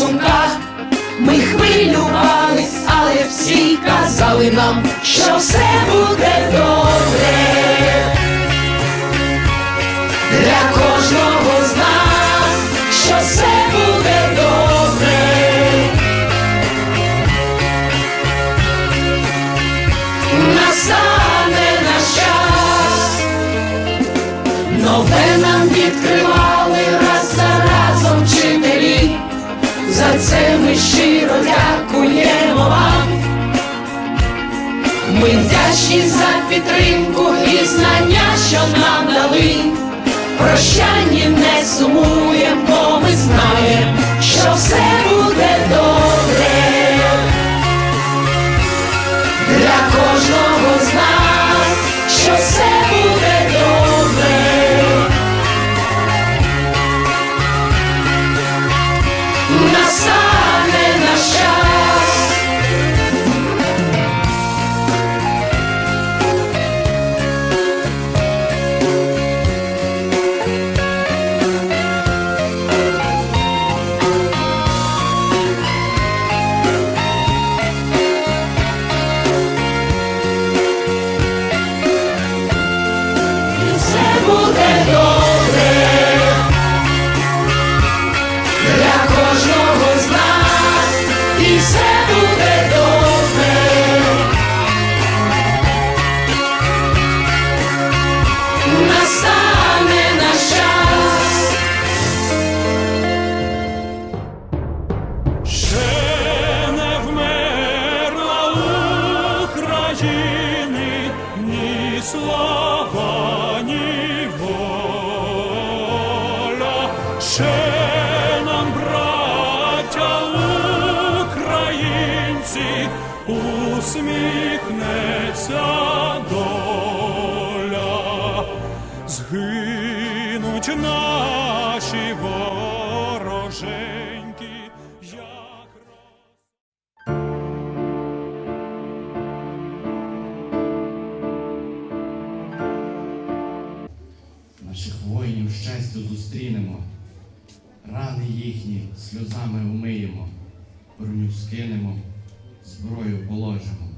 сумках. Ми хвилювались, але всі казали нам, що все буде добре. Вдячні за підтримку і знання, що нам дали. прощання не сумуємо, Ще нам, браття українці, усміхнеться доля. Згинуть наші скинемо, зброю положимо,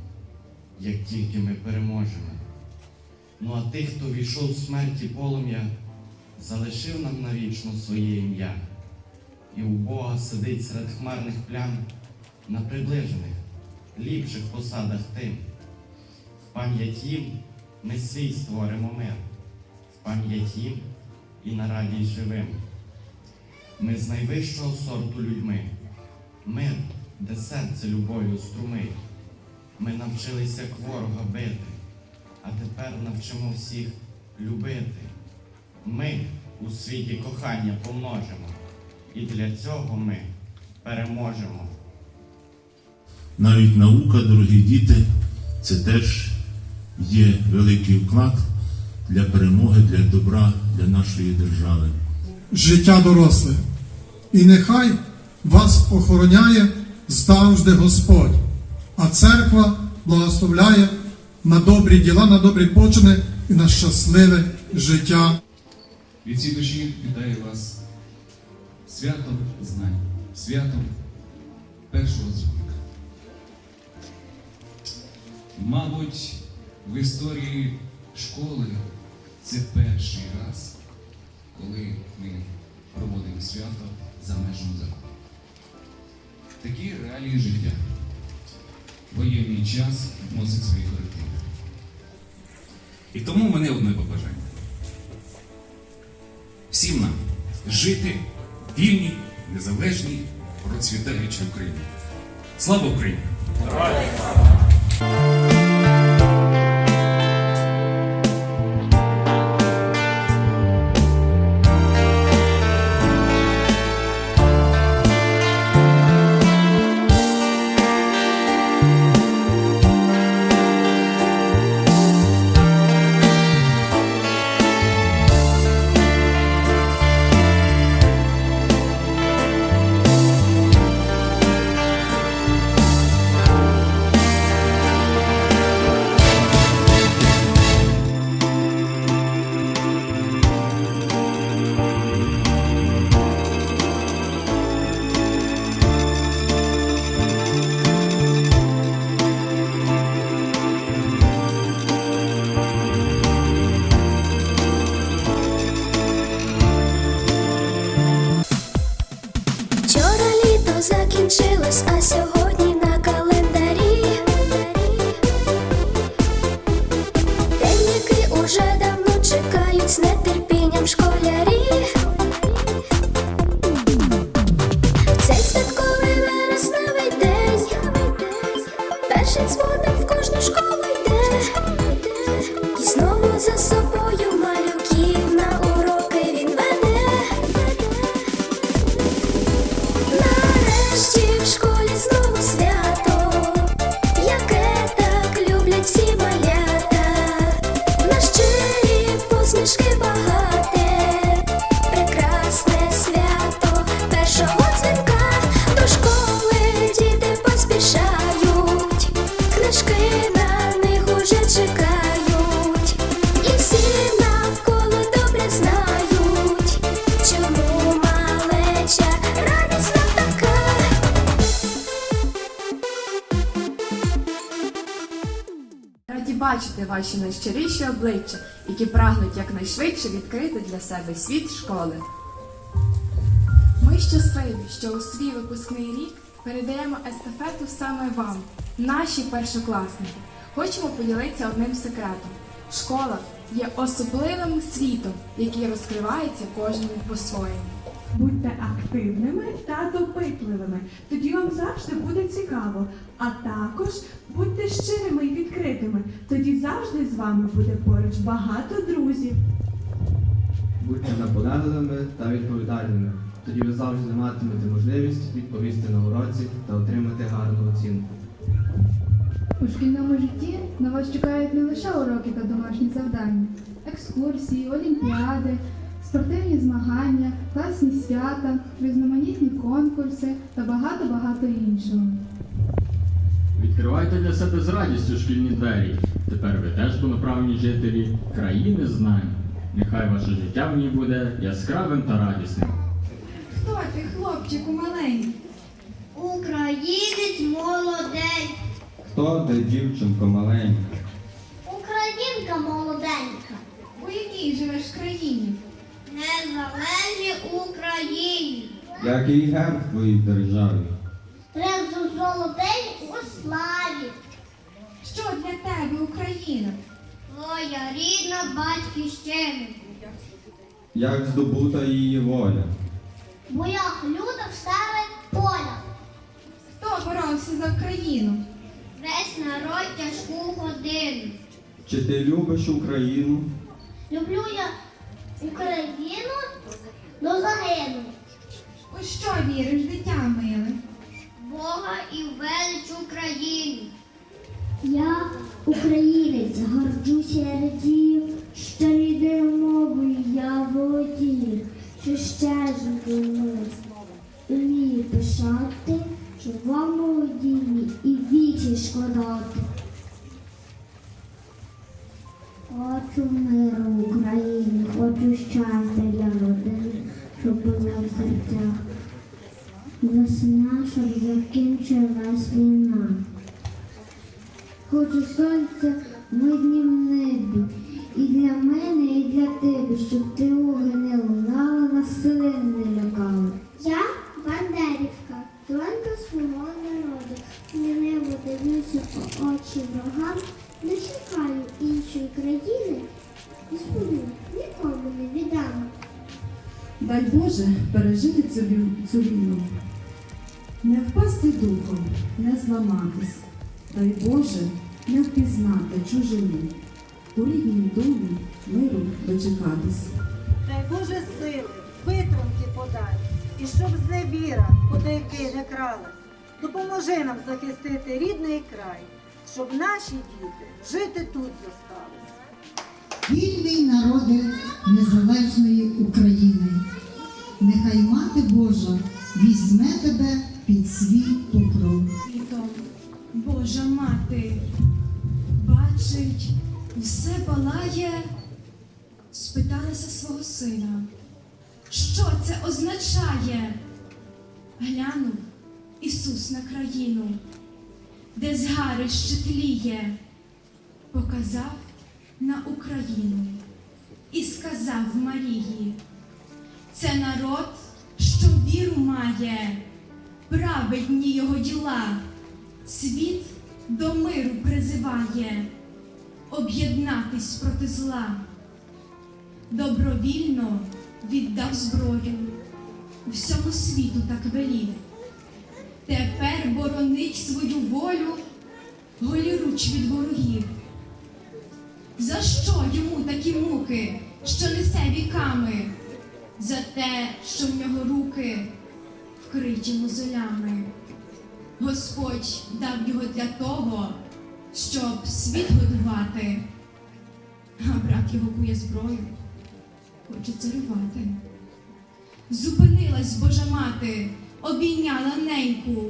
як тільки ми переможемо. Ну а тих, хто війшов в смерті полум'я, залишив нам навічно своє ім'я. І у Бога сидить серед хмарних плям на приближених, ліпших посадах тим. В пам'ять їм ми свій створимо мир в пам'ять їм і на радість живим. Ми з найвищого сорту людьми, мир, де серце любов'ю струмить. Ми навчилися ворога бити, а тепер навчимо всіх любити. Ми у світі кохання помножимо, і для цього ми переможемо. Навіть наука, дорогі діти, це теж є великий вклад для перемоги, для добра для нашої держави. життя доросле. І нехай вас охороняє завжди Господь, а церква благословляє на добрі діла, на добрі почини і на щасливе життя. Від цієї душі вітаю вас святом знань, святом першого дзвоника. Мабуть, в історії школи це перший раз, коли ми проводимо свято за межами закону. Такі реалії життя. Воєнний час носить свої корективи. І тому мене одне побажання всім нам жити вільній, незалежній, процвітаючій Україні. Слава Україні! Час, а сьогодні найщиріші обличчя, які прагнуть якнайшвидше відкрити для себе світ школи. Ми щасливі, що у свій випускний рік передаємо естафету саме вам, наші першокласники. Хочемо поділитися одним секретом. Школа є особливим світом, який розкривається кожному по-своєму. Будьте активними та допитливими, тоді вам завжди буде цікаво. А також будьте щирими і відкритими, тоді завжди з вами буде поруч багато друзів. Будьте наполегливими та відповідальними. Тоді ви завжди матимете можливість відповісти на уроці та отримати гарну оцінку. У шкільному житті на вас чекають не лише уроки та домашні завдання, екскурсії, олімпіади, спортивні змагання, класні свята, різноманітні конкурси та багато-багато іншого. Відкривайте для себе з радістю шкільні двері. Тепер ви теж повноправні жителі країни знань. Нехай ваше життя в ній буде яскравим та радісним. Хто ти, хлопчику маленький? Українець молодець, Хто де дівчинко маленька? українка молоденька, У якій живеш країні? Незалежній Україні. Який герб в твоїй державі? Трезу золотий у славі. Що для тебе Україна? Твоя рідна батьківщина. Як здобута її воля? В боях лютих серед поля. Хто боровся за Україну? Весь народ тяжку годину. Чи ти любиш Україну? Люблю я Україну до загину. У що віриш, дитя миле? Бога і велич України. Я українець, горджуся радію, що рідною мовою я володію, що щеженькою милость вмію пишати, що вам молодінні і вічі шкодати. Хочу миру в Україні, хочу щастя для родини, щоб було в серцях. Весна, щоб закінчилась війна. Хочу сонця в миднім небі. І для мене, і для тебе, щоб ти не духом, не зламатись. Дай Боже не впізнати чужину. У ріднім домі миру дочекатись. Дай Боже сили, витримки подай, і щоб зневіра куди не кралась. Допоможи нам захистити рідний край, щоб наші діти жити тут зостались. Вільний народи незалежної України. Нехай Мати Божа візьме тебе під свій покров. Божа мати бачить, все палає, спиталася свого сина. Що це означає? Глянув Ісус на країну, де згарище тліє, показав на Україну і сказав Марії, це народ, що віру має праведні його діла. Світ до миру призиває, об'єднатись проти зла. Добровільно віддав зброю, всьому світу так велів. Тепер боронить свою волю голіруч від ворогів. За що йому такі муки, що несе віками? За те, що в нього руки вкриті мозолями. Господь дав його для того, щоб світ годувати, а брат його кує зброю, хоче царювати. Зупинилась Божа мати, обійняла неньку,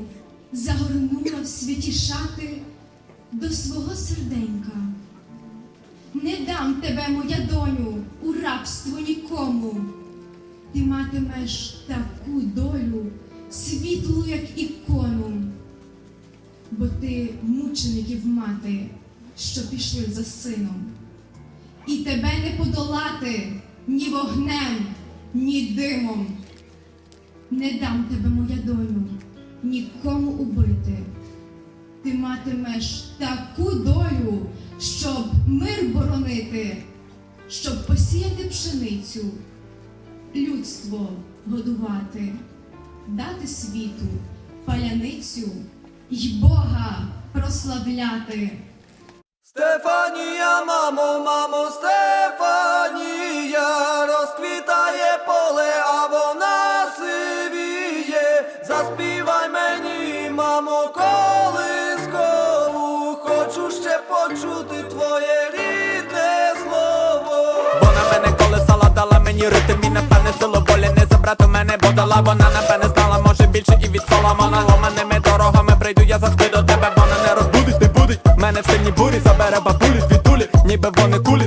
загорнула в світі шати до свого серденька. Не дам тебе, моя доню, у рабство нікому. Ти матимеш таку долю, світлу, як ікону, бо ти мучеників мати, що пішли за сином. І тебе не подолати ні вогнем, ні димом. Не дам тебе, моя доню, нікому убити. Ти матимеш таку долю, щоб мир боронити, щоб посіяти пшеницю, людство годувати, дати світу паляницю й Бога прославляти. Стефанія, мамо, мамо, Стефанія, розквітає поле, а вона сивіє. Заспівай мені, мамо, колискову, хочу ще почути твоє рідне слово. Вона мене колесала, дала мені ритм і напевне силу волі не забрати мене, бо дала вона напевне і від Соломона ломаними дорогами прийду, я завжди до тебе, вона не розбудить, не будить мене в сильній бурі, забере бабулі, дві тулі, ніби вони кулі,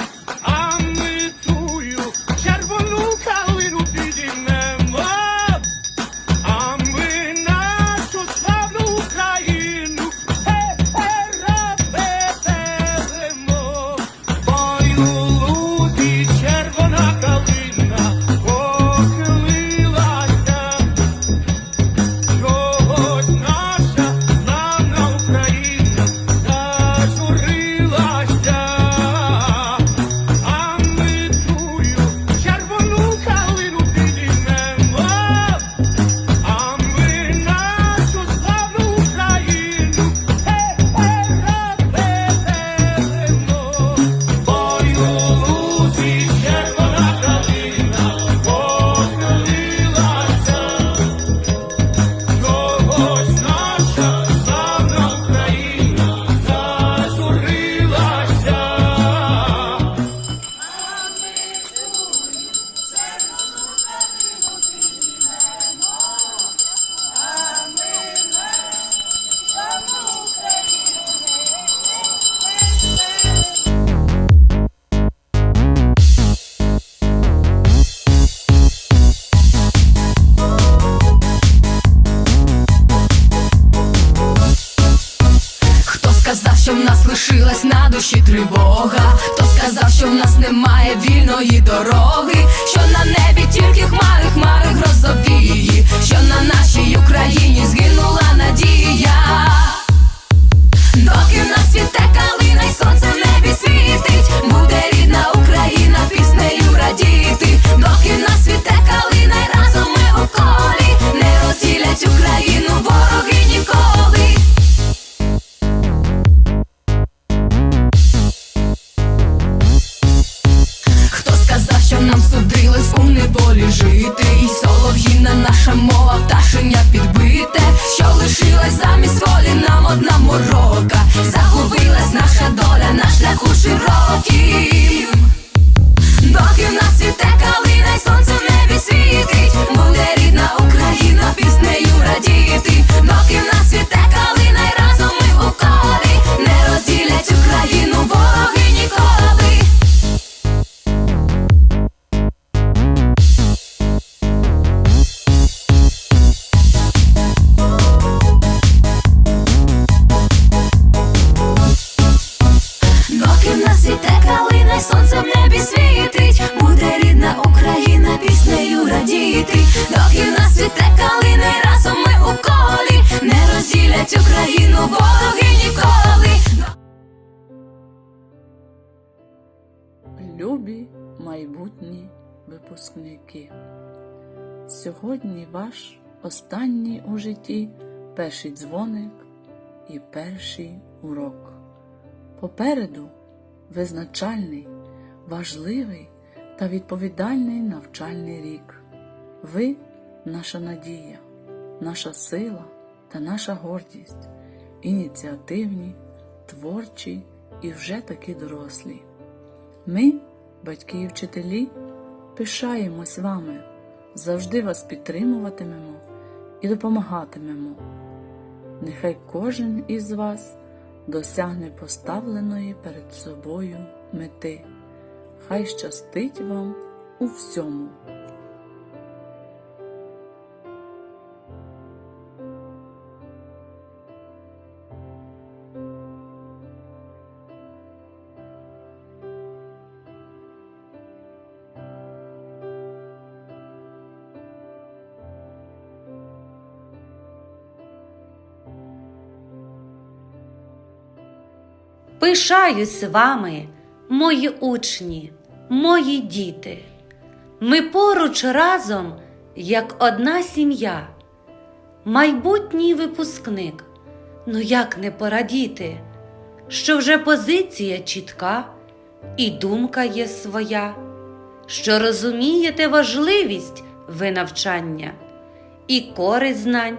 душі тривога? Хто сказав, що в нас немає вільної дороги? Що на небі тільки хмари, хмари грозовії, що на нашій Україні згинула надія. Доки в нас світе калина й сонце в небі світить, буде рідна Україна піснею радіти. Доки в нас світе калина випускники, сьогодні ваш останній у житті перший дзвоник і перший урок. Попереду визначальний, важливий та відповідальний навчальний рік. Ви наша надія, наша сила та наша гордість, ініціативні, творчі і вже таки дорослі. Ми, батьки і вчителі, пишаємось вами, завжди вас підтримуватимемо і допомагатимемо. Нехай кожен із вас досягне поставленої перед собою мети. Хай щастить вам у всьому. Пишаюсь вами, мої учні, мої діти. Ми поруч разом, як одна сім'я. Майбутній випускник, ну як не порадіти, що вже позиція чітка і думка є своя, що розумієте важливість ви навчання, і користь знань,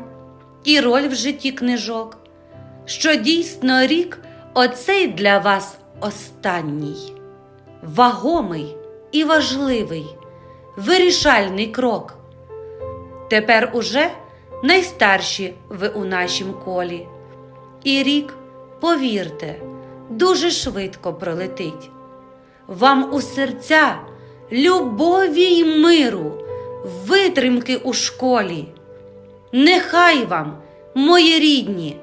і роль в житті книжок, що дійсно рік оцей для вас останній, вагомий і важливий, вирішальний крок. Тепер уже найстарші ви у нашім колі. І рік, повірте, дуже швидко пролетить. Вам у серця любові й миру, витримки у школі. Нехай вам, мої рідні,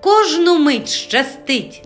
кожну мить щастить.